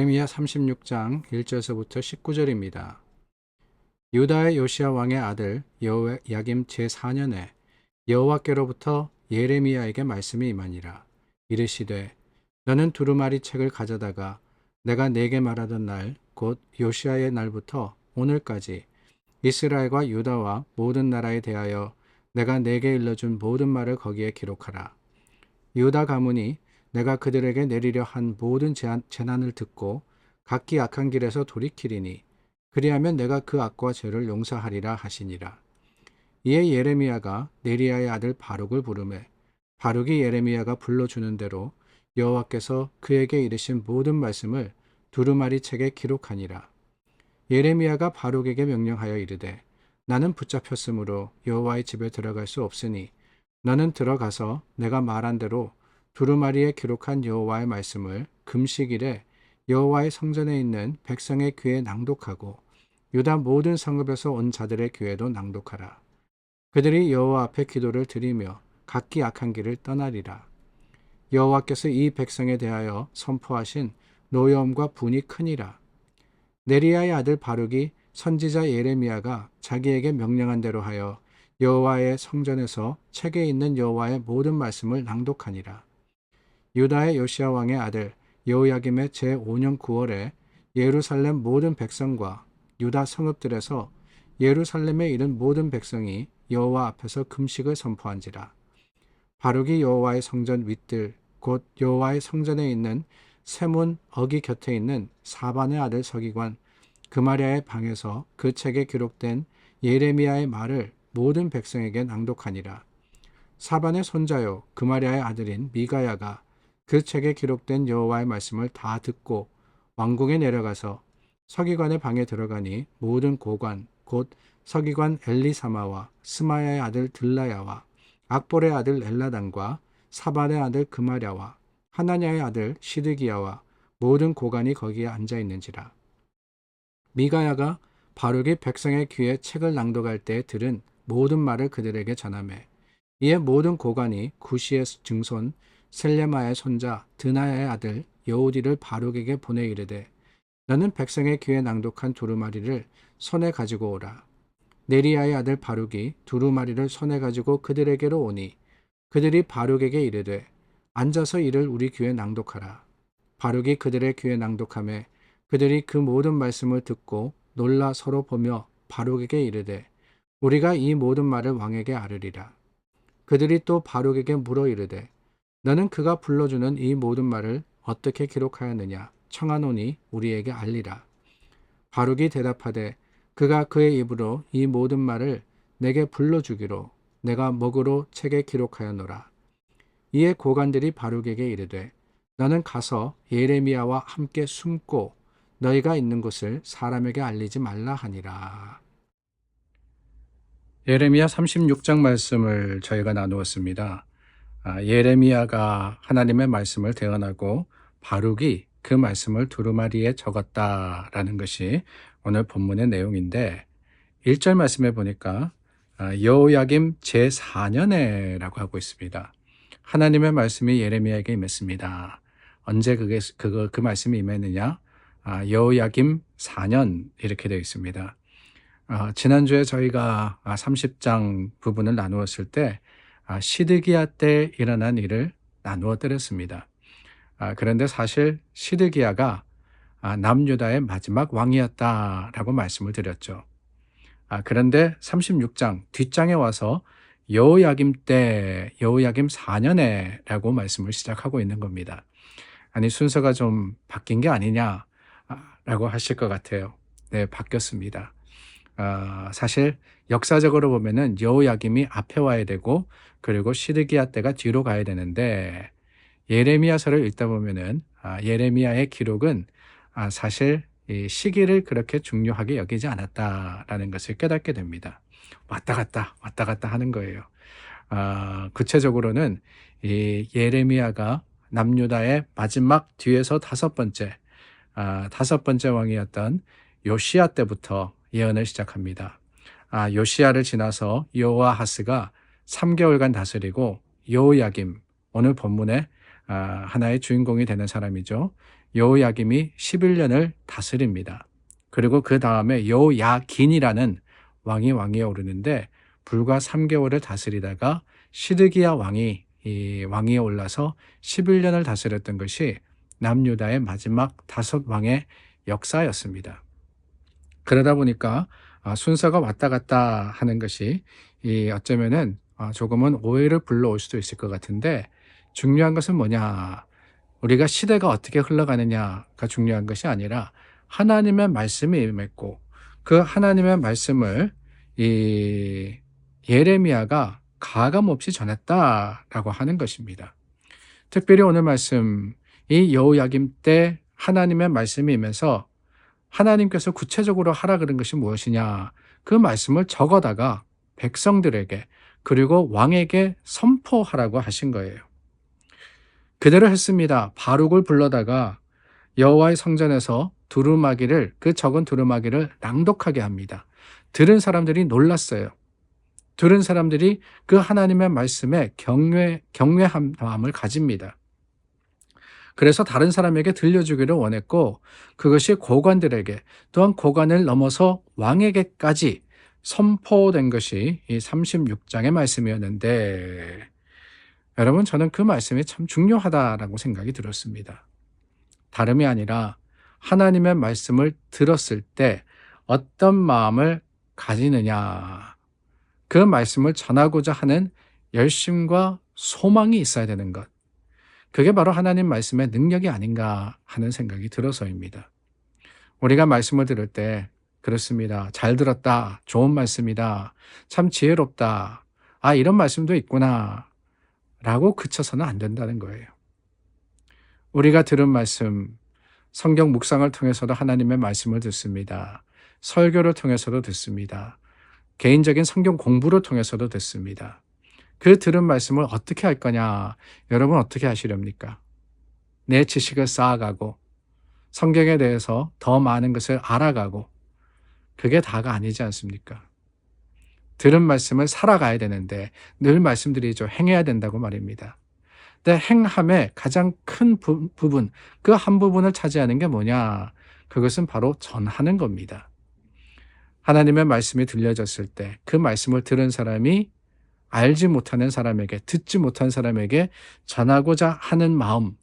예레미야 36장 1절서부터 19절입니다. 유다의 요시아 왕의 아들 여호야김 제4년에 여호와께로부터 예레미야에게 말씀이 임하니라. 이르시되 너는 두루마리 책을 가져다가 내가 내게 말하던 날 곧 요시아의 날부터 오늘까지 이스라엘과 유다와 모든 나라에 대하여 내가 내게 일러준 모든 말을 거기에 기록하라. 유다 가문이 내가 그들에게 내리려 한 모든 재난, 재난을 듣고 각기 악한 길에서 돌이키리니 그리하면 내가 그 악과 죄를 용서하리라 하시니라. 이에 예레미야가 네리야의 아들 바룩을 부르매 바룩이 예레미야가 불러주는 대로 여호와께서 그에게 이르신 모든 말씀을 두루마리 책에 기록하니라. 예레미야가 바룩에게 명령하여 이르되 나는 붙잡혔으므로 여호와의 집에 들어갈 수 없으니 너는 들어가서 내가 말한 대로 두루마리에 기록한 여호와의 말씀을 금식일에 여호와의 성전에 있는 백성의 귀에 낭독하고 유다 모든 성읍에서 온 자들의 귀에도 낭독하라. 그들이 여호와 앞에 기도를 드리며 각기 악한 길을 떠나리라. 여호와께서 이 백성에 대하여 선포하신 노여움과 분이 크니라. 네리야의 아들 바룩이 선지자 예레미야가 자기에게 명령한 대로 하여 여호와의 성전에서 책에 있는 여호와의 모든 말씀을 낭독하니라. 유다의 요시아 왕의 아들 여호야김의 제5년 9월에 예루살렘 모든 백성과 유다 성읍들에서 예루살렘에 이른 모든 백성이 여호와 앞에서 금식을 선포한지라. 바룩이 여호와의 성전 윗들 곧 여호와의 성전에 있는 세문 어기 곁에 있는 사반의 아들 서기관 그마리아의 방에서 그 책에 기록된 예레미야의 말을 모든 백성에게 낭독하니라. 사반의 손자요 그마리아의 아들인 미가야가 그 책에 기록된 여호와의 말씀을 다 듣고 왕궁에 내려가서 서기관의 방에 들어가니 모든 고관 곧 서기관 엘리사마와 스마야의 아들 들라야와 악볼의 아들 엘라단과 사반의 아들 그마랴와 하나냐의 아들 시드기야와 모든 고관이 거기에 앉아 있는지라. 미가야가 바룩이 백성의 귀에 책을 낭독할 때 들은 모든 말을 그들에게 전하매 이에 모든 고관이 구시의 증손 셀레마의 손자 드나야의 아들 여우디를 바룩에게 보내 이르되 너는 백성의 귀에 낭독한 두루마리를 손에 가지고 오라. 네리야의 아들 바룩이 두루마리를 손에 가지고 그들에게로 오니 그들이 바룩에게 이르되 앉아서 이를 우리 귀에 낭독하라. 바룩이 그들의 귀에 낭독함에 그들이 그 모든 말씀을 듣고 놀라 서로 보며 바룩에게 이르되 우리가 이 모든 말을 왕에게 아르리라. 그들이 또 바룩에게 물어 이르되 너는 그가 불러주는 이 모든 말을 어떻게 기록하였느냐 청하노니 우리에게 알리라. 바룩이 대답하되 그가 그의 입으로 이 모든 말을 내게 불러주기로 내가 먹으로 책에 기록하였노라. 이에 고관들이 바룩에게 이르되 너는 가서 예레미야와 함께 숨고 너희가 있는 곳을 사람에게 알리지 말라 하니라. 예레미야 36장 말씀을 저희가 나누었습니다. 아, 예레미야가 하나님의 말씀을 대언하고 바룩이 그 말씀을 두루마리에 적었다라는 것이 오늘 본문의 내용인데 1절 말씀에 보니까 아, 여호야김 제4년에라고 하고 있습니다. 하나님의 말씀이 예레미야에게 임했습니다. 언제 그게 그거 그 말씀이 임했느냐? 아, 여호야김 4년 이렇게 되어 있습니다. 아, 지난주에 저희가 30장 부분을 나누었을 때 시드기야 때 일어난 일을 나누어 드렸습니다. 그런데 사실 시드기야가 남유다의 마지막 왕이었다라고 말씀을 드렸죠. 그런데 36장 뒷장에 와서 여호야김 때 여호야김 4년에라고 말씀을 시작하고 있는 겁니다. 아니 순서가 좀 바뀐 게 아니냐라고 하실 것 같아요. 네, 바뀌었습니다. 어, 사실 역사적으로 보면은 여호야김이 앞에 와야 되고 그리고 시드기야 때가 뒤로 가야 되는데 예레미야서를 읽다 보면은 아, 예레미야의 기록은 아, 사실 이 시기를 그렇게 중요하게 여기지 않았다라는 것을 깨닫게 됩니다. 왔다 갔다 왔다 갔다 하는 거예요. 아, 구체적으로는 이 예레미야가 남유다의 마지막 뒤에서 다섯 번째 아, 다섯 번째 왕이었던 요시야 때부터 예언을 시작합니다. 아, 요시야를 지나서 여호아하스가 3개월간 다스리고 여호야김 오늘 본문에 아, 하나의 주인공이 되는 사람이죠. 여호야김이 11년을 다스립니다. 그리고 그 다음에 여호야긴이라는 왕이 왕위에 오르는데 불과 3개월을 다스리다가 시드기야 왕이 이 왕위에 올라서 11년을 다스렸던 것이 남유다의 마지막 다섯 왕의 역사였습니다. 그러다 보니까 아, 순서가 왔다 갔다 하는 것이 이 어쩌면은 아, 조금은 오해를 불러올 수도 있을 것 같은데 중요한 것은 뭐냐? 우리가 시대가 어떻게 흘러가느냐가 중요한 것이 아니라 하나님의 말씀이 임했고 그 하나님의 말씀을 이 예레미야가 가감 없이 전했다라고 하는 것입니다. 특별히 오늘 말씀 이 여호야김 때 하나님의 말씀이 임해서 하나님께서 구체적으로 하라 그런 것이 무엇이냐 그 말씀을 적어다가 백성들에게 그리고 왕에게 선포하라고 하신 거예요. 그대로 했습니다. 바룩을 불러다가 여호와의 성전에서 두루마기를 그 적은 두루마기를 낭독하게 합니다. 들은 사람들이 놀랐어요. 들은 사람들이 그 하나님의 말씀에 경외 경외한 마음을 가집니다. 그래서 다른 사람에게 들려주기를 원했고 그것이 고관들에게 또한 고관을 넘어서 왕에게까지 선포된 것이 이 36장의 말씀이었는데 여러분 저는 그 말씀이 참 중요하다라고 생각이 들었습니다. 다름이 아니라 하나님의 말씀을 들었을 때 어떤 마음을 가지느냐 그 말씀을 전하고자 하는 열심과 소망이 있어야 되는 것. 그게 바로 하나님 말씀의 능력이 아닌가 하는 생각이 들어서입니다. 우리가 말씀을 들을 때 그렇습니다. 잘 들었다. 좋은 말씀이다. 참 지혜롭다. 아, 이런 말씀도 있구나. 라고 그쳐서는 안 된다는 거예요. 우리가 들은 말씀, 성경 묵상을 통해서도 하나님의 말씀을 듣습니다. 설교를 통해서도 듣습니다. 개인적인 성경 공부를 통해서도 듣습니다. 그 들은 말씀을 어떻게 할 거냐? 여러분 어떻게 하시렵니까? 내 지식을 쌓아가고 성경에 대해서 더 많은 것을 알아가고 그게 다가 아니지 않습니까? 들은 말씀을 살아가야 되는데 늘 말씀드리죠. 행해야 된다고 말입니다. 근데 행함의 가장 큰 부, 부분, 그 한 부분을 차지하는 게 뭐냐? 그것은 바로 전하는 겁니다. 하나님의 말씀이 들려졌을 때 그 말씀을 들은 사람이 알지 못하는 사람에게, 듣지 못한 사람에게 전하고자 하는 마음.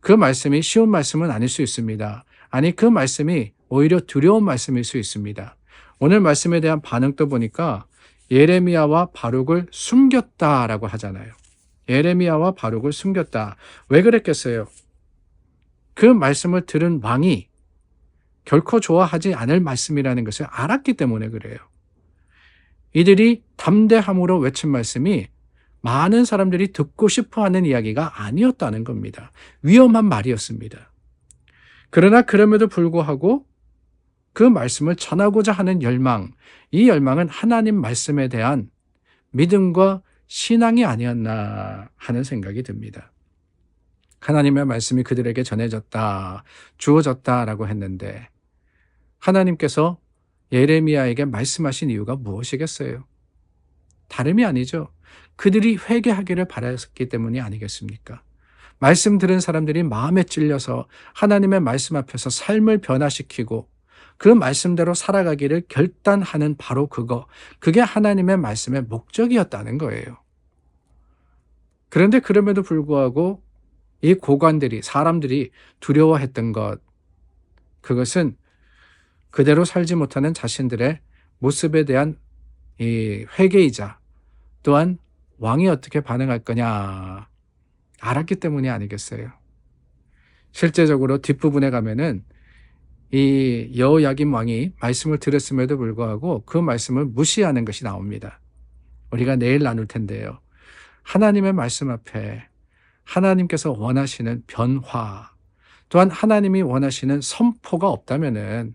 그 말씀이 쉬운 말씀은 아닐 수 있습니다. 아니, 그 말씀이 오히려 두려운 말씀일 수 있습니다. 오늘 말씀에 대한 반응도 보니까 예레미야와 바룩을 숨겼다라고 하잖아요. 예레미야와 바룩을 숨겼다. 왜 그랬겠어요? 그 말씀을 들은 왕이 결코 좋아하지 않을 말씀이라는 것을 알았기 때문에 그래요. 이들이 담대함으로 외친 말씀이 많은 사람들이 듣고 싶어 하는 이야기가 아니었다는 겁니다. 위험한 말이었습니다. 그러나 그럼에도 불구하고 그 말씀을 전하고자 하는 열망, 이 열망은 하나님 말씀에 대한 믿음과 신앙이 아니었나 하는 생각이 듭니다. 하나님의 말씀이 그들에게 전해졌다, 주어졌다라고 했는데 하나님께서 예레미야에게 말씀하신 이유가 무엇이겠어요? 다름이 아니죠. 그들이 회개하기를 바랐기 때문이 아니겠습니까? 말씀 들은 사람들이 마음에 찔려서 하나님의 말씀 앞에서 삶을 변화시키고 그 말씀대로 살아가기를 결단하는 바로 그거. 그게 하나님의 말씀의 목적이었다는 거예요. 그런데 그럼에도 불구하고 이 고관들이, 사람들이 두려워했던 것, 그것은 그대로 살지 못하는 자신들의 모습에 대한 이 회개이자 또한 왕이 어떻게 반응할 거냐 알았기 때문이 아니겠어요. 실제적으로 뒷부분에 가면은 이 여호야김 왕이 말씀을 들었음에도 불구하고 그 말씀을 무시하는 것이 나옵니다. 우리가 내일 나눌 텐데요. 하나님의 말씀 앞에 하나님께서 원하시는 변화, 또한 하나님이 원하시는 선포가 없다면은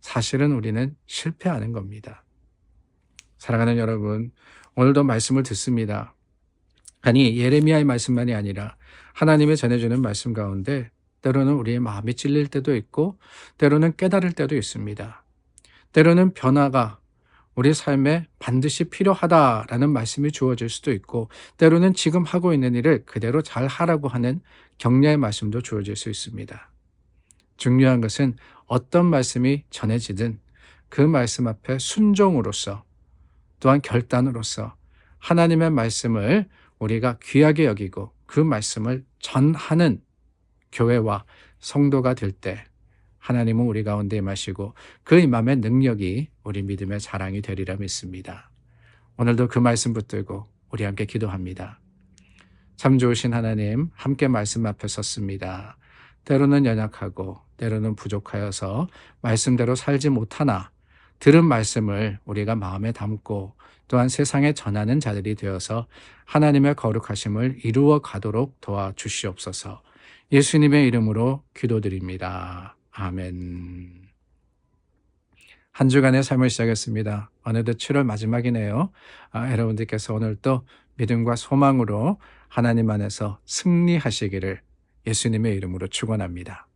사실은 우리는 실패하는 겁니다. 사랑하는 여러분, 오늘도 말씀을 듣습니다. 아니, 예레미야의 말씀만이 아니라 하나님의 전해주는 말씀 가운데 때로는 우리의 마음이 찔릴 때도 있고, 때로는 깨달을 때도 있습니다. 때로는 변화가 우리 삶에 반드시 필요하다라는 말씀이 주어질 수도 있고 때로는 지금 하고 있는 일을 그대로 잘 하라고 하는 격려의 말씀도 주어질 수 있습니다. 중요한 것은 어떤 말씀이 전해지든 그 말씀 앞에 순종으로서 또한 결단으로서 하나님의 말씀을 우리가 귀하게 여기고 그 말씀을 전하는 교회와 성도가 될 때 하나님은 우리 가운데 임하시고 그 임함의 능력이 우리 믿음의 자랑이 되리라 믿습니다. 오늘도 그 말씀 붙들고 우리 함께 기도합니다. 참 좋으신 하나님 함께 말씀 앞에 섰습니다. 때로는 연약하고 때로는 부족하여서 말씀대로 살지 못하나 들은 말씀을 우리가 마음에 담고 또한 세상에 전하는 자들이 되어서 하나님의 거룩하심을 이루어 가도록 도와주시옵소서. 예수님의 이름으로 기도드립니다. 아멘. 한 주간의 삶을 시작했습니다. 어느덧 7월 마지막이네요. 아, 여러분들께서 오늘 또 믿음과 소망으로 하나님 안에서 승리하시기를 예수님의 이름으로 축원합니다.